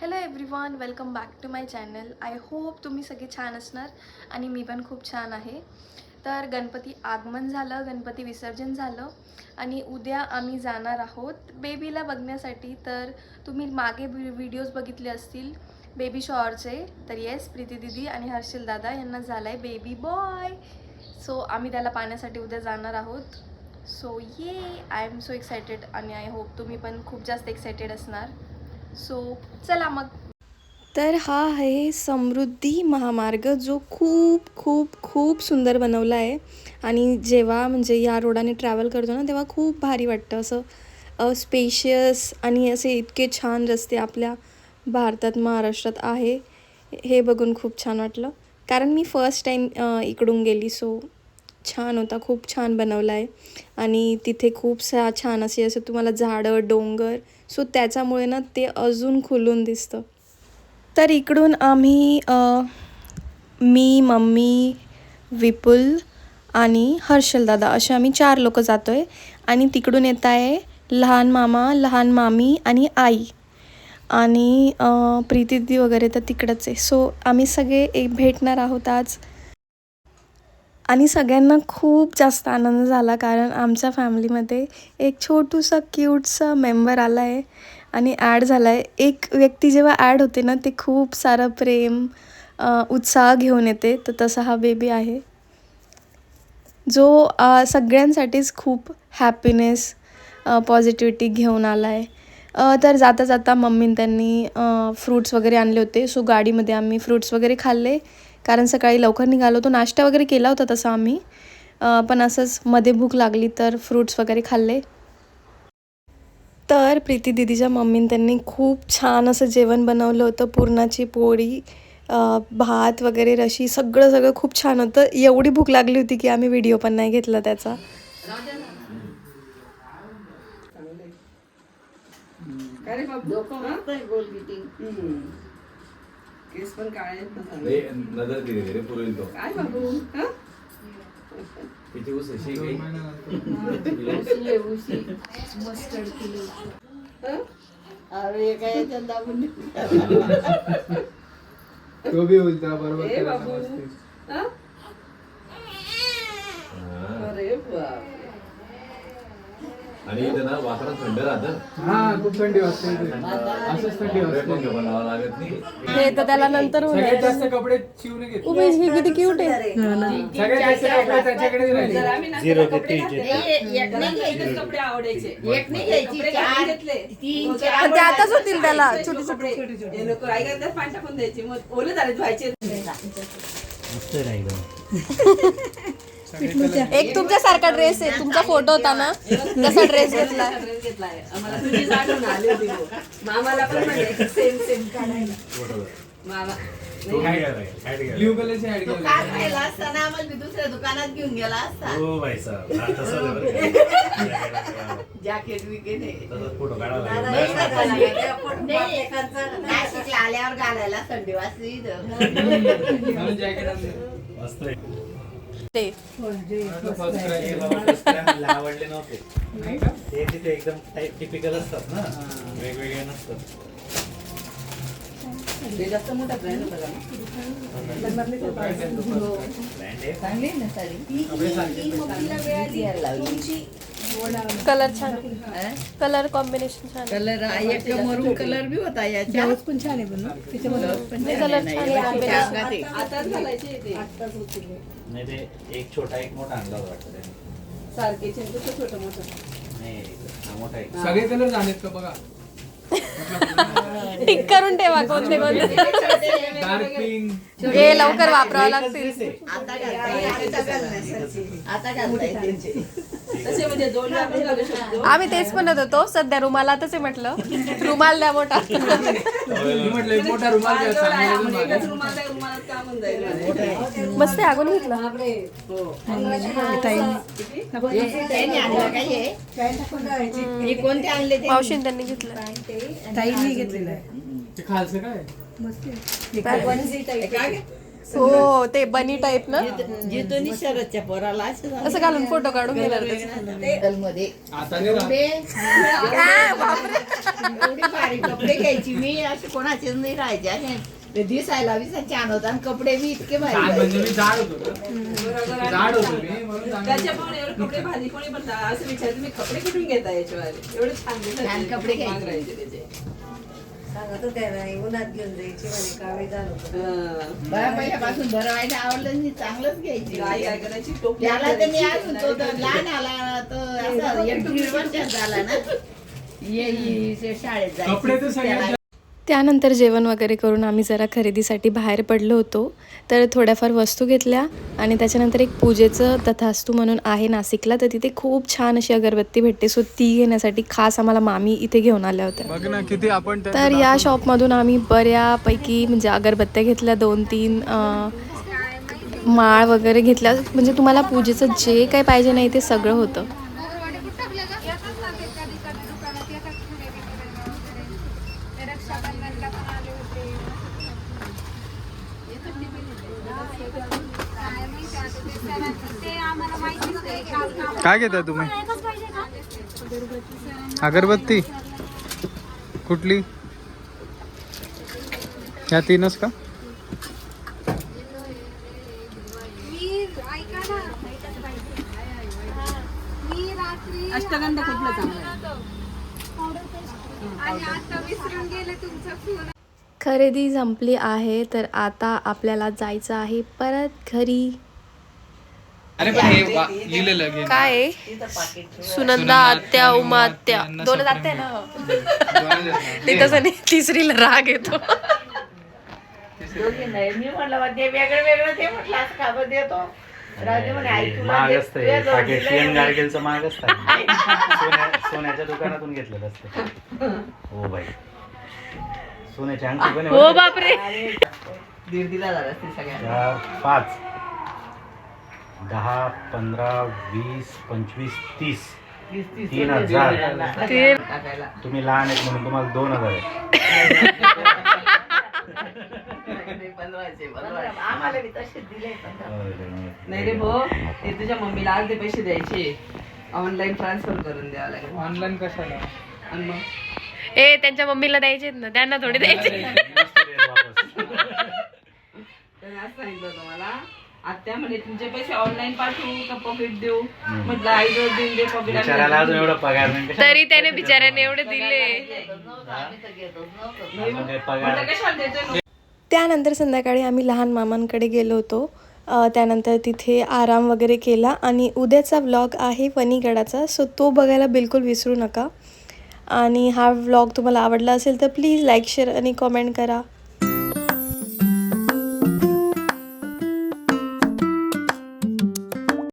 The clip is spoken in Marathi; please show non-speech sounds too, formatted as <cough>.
Hello everyone welcome back to my channel I hope तुम्ही सगळे छान असणार आणि मी पण खूप छान आहे. तर गणपती आगमन झालं गणपती विसर्जन झालं आणि उद्या आम्ही जाणार आहोत बेबीला बघण्यासाठी. तर तुम्ही मागे व्हिडिओज बघितले असतील बेबी शॉवरचे तर येस प्रीती दिदी आणि हर्षल दादा यांना झालं आहे बेबी बॉय सो आम्ही त्याला पाहण्यासाठी उद्या जाणार आहोत. So yeah I am so excited आणि आय होप तुम्ही पण खूप जास्त एक्सायटेड असणार. सो चला मग. तर हा आहे समृद्धी महामार्ग जो खूप खूप खूप सुंदर बनवला आहे. आणि जेव्हा म्हणजे या रोडाने ट्रॅव्हल करतो ना तेव्हा खूप भारी वाटतं. असं स्पेशियस आणि असे इतके छान रस्ते आपल्या भारतात महाराष्ट्रात आहे. हे बघून खूप छान वाटलं. कारण मी फर्स्ट टाईम इकडून गेली सो छान होता. खूप छान बनवला आहे. आणि तिथे खूप सा छान असे असं तुम्हाला झाडं डोंगर सो त्याच्यामुळे ना ते अजून खुलून दिसतं. तर इकडून आम्ही मी मम्मी विपुल आणि हर्षलदादा असे आम्ही चार लोक जातो आहे आणि तिकडून येत आहे लहान मामा लहान मामी आणि आई. आणि प्रीतीदी वगैरे तर तिकडंच आहे. सो आम्ही सगळे एक भेटणार आहोत आज. आणि सगळ्यांना खूप जास्त आनंद झाला कारण आमच्या फॅमिलीमध्ये एक छोटूसा क्यूटसा मेंबर आला आहे आणि ॲड झाला आहे एक व्यक्ती जेव्हा ॲड होते ना ते खूप सारं प्रेम उत्साह घेऊन येते. तर तसा हा बेबी आहे. जो सगळ्यांसाठीच खूप हॅपीनेस पॉझिटिव्हिटी घेऊन आला आहे तर जाता जाता मम्मीने त्यांनी फ्रूट्स वगैरे आणले होते. सो गाडीमध्ये आम्ही फ्रूट्स वगैरे खाल्ले. कारण सकाळी लवकर निघालो होतो. नाश्ता वगैरे केला होता तसा आम्ही. पण असंच मध्ये भूक लागली तर फ्रूट्स वगैरे खाल्ले. तर प्रीती दिदीच्या मम्मीने त्यांनी खूप छान असं जेवण बनवलं होतं. पुरणाची पोळी अ, भात वगैरे रशी सगळं सगळं खूप छान होतं. एवढी भूक लागली होती की आम्ही व्हिडिओ पण नाही घेतला त्याचा. काय केस पण काळे आहेत ना चांगले. रे नजर दिली रे पुरेल तो काय बाबू हा? किती उस अशी काही उशी उशी हा? अरे काय याच्यात दाबून. तो भी उलटा बरोबर ए केला बाबू. हा? अरे बाप आणि इथं ना वातावरण थंड राहतं. हा खूप थंडी वाजते. इथे. असंच थंडी पण वाजते. घेऊन लावावं लागत नाही. हे तर त्याला नंतर सगळ्यात जास्त कपडे शिवने घेतले उभी ही किती क्यूट आहे. सगळ्यात जास्त कपडे त्याच्याकडे जर राहिले. ए- एक नाही घ्यायची. कपडे आवडायचे. एक नाही घ्यायची चार तीन चार आपण पण ते आताच होतील त्याला, छोटे-. हे लोक पाणी टाकून द्यायचे. मग ओले झाले धुवायचे <laughs> एक तुमच्यासारखा ड्रेस आहे तुमचा फोटो होता ना तसा ड्रेस घेतला ड्रेस घेतलाय आम्हाला तुझी आठवण आली होती. मामाला पण सेम सेम काढायला मामा नाही. ब्ल्यू कलरची ऍड तो काल राहिला असताना आम्हाला मी दुसऱ्या दुकानात घेऊन गेला असता हो भाई साहब हा, बरं का. <laughs> जॅकेट विकेट आहे. तसंच फोटो काढावा दादा लागेल. एकदा झाला का त्या पोट- नाशिकचं- नाशिकला आल्यावर घालायला संडी वाजली इथं. म्हणून जॅकेट आणलं मस्त आहे. ते आवडले नव्हते ते तिथे एकदम टिपिकल असतात ना वेगवेगळे नसतात ते जास्त मोठा ब्रँड होता का ना? ब्रँड आहे चांगली ना साडी घ्यायला लावली. कलर छान. हा? कलर कॉम्बिनेशन छान. आहे. कलर एक मरून कलर बी होता याच्या पण छान आहे पण कलर छान आहे. आताच घालायचे ते. नाही ते एक छोटा एक मोठा आणला वाटतं तसं छोटं मोठं. नाही हा मोठा आहे. सगळे कलर झालेत का बघा? <laughs> टिक करून ठेवा <laughs> कोणते कोणते? <laughs> हे लवकर वापरावं लागतील. आता म्हणजे आम्ही तेच म्हणत होतो सध्या रुमालातच आहे म्हटलं. रुमाल द्या मोठा. मस्त आहे अगोनी घेतला. हे? हे मावशीन त्यांनी घेतलं. ते खालचं काय? हे ते बनी टाईप ना? जिथून शरदच्या पोराला असं. असं घालून फोटो काढून घेणार. कपडे घ्यायची मी असे कोणाचेच नाही राहायचे. ते दिसायला विसा छान होता आणि कपडे मी इतके म्हणजे त्याच्यामुळे एवढे कपडे भाजी कोणी पण असं विचारते तुम्ही कपडे कुठून घेता याच्यावाले? एवढे छान. कपडे घ्यायचे. सांगत होत्या ना उन्हात घेऊन जायची म्हणे कावे झालं होतं. बरं पहिल्यापासून बरं वाईट आवडलं नाही चांगलंच घ्यायची आई काय करायची टोपी त्याला तर मी करायची. अजून तो तर लहान आला तर असं एक दीड वर्षात झाला ना ये ये ये शाळेत जायचं. कपडे तर सगळ्यात त्याला त्यानंतर जेवण वगैरे करून आम्ही जरा खरेदीसाठी बाहेर पडलो होतो. तर थोड्याफार वस्तू घेतल्या आणि त्याच्यानंतर एक पूजेचं तथास्तू म्हणून आहे नाशिकला तर तिथे खूप छान अशी अगरबत्ती भेटते. सो ती घेण्यासाठी खास आम्हाला मामी इथे घेऊन आल्या होत्या. किती आपण तर या. शॉपमधून आम्ही बऱ्यापैकी म्हणजे अगरबत्त्या घेतल्या दोन तीन माळ वगैरे घेतल्या. म्हणजे तुम्हाला पूजेचं जे काही पाहिजे नाही ते सगळं होतं. काय घेता तुम्ही? अगरबत्ती. कुठली? ह्या तीनच का? अष्टगंध कुठलं चांगलं आहे? खरेदी संपली आहे तर आता आपल्याला जायचं आहे परत घरी. अरे पण हे वा- लिहिलेलं घे ना. काय आहे? सुनंदा आत्या उमा आत्या. दोन आत्या ना? <laughs> <laughs> दोनच आहेत ना. ते तसं नाही तिसरीला राग येतो. दोघी नाही. मी म्हटलं बा ते वेगळं वेगळं ते म्हटलं असं का बरं देतो? राहते म्हणे आई तुला महाग दे- असतं तुझ्या हे. जवळ पाकिट दिलंय सीएन म्हणे. गाडगेलचं महाग असतं. <laughs> सोन्या सोन्याच्या दुकानातून घेतलेलं असतं. हो बाई. सोन्याची अंगठी पण आहे हो? बापरे. दीड दिला झाला असते पाच. दहा पंधरा वीस पंचवीस तीस. तीन हजार. तुम्ही लहान आहेत म्हणून तुम्हाला दोन हजार नाही रे भाऊ ते तुझ्या मम्मीला अर्धे पैसे द्यायचे. ऑनलाईन ट्रान्सफर करून द्यावं लागेल. ऑनलाईन कशाला? आणि मग? ए त्यांच्या मम्मीला द्यायचे ना त्यांना थोडे द्यायचे असं सांगितलं मला. आत्या म्हणे तुमचे पैसे ऑनलाईन पाठवू का पॉकेट देऊ? म्हटलं आई जवळ देऊन दे पॉकेट बिचारायला अजून एवढं पगार नाही. कशाला तरी त्याने बिचाऱ्याने एवढे दिले. म्हटलं कशाला त्यानंतर संध्याकाळी आम्ही लहान मामांकडे गेलो होतो. अ, त्यानंतर तिथे आराम वगैरे केला आणि उद्याचा व्लॉग आहे वनीगडाचा सो तो बघायला बिलकुल विसरू नका. आणि हा व्लॉग तुम्हाला आवडला असेल तर प्लीज लाईक शेअर आणि कॉमेंट करा.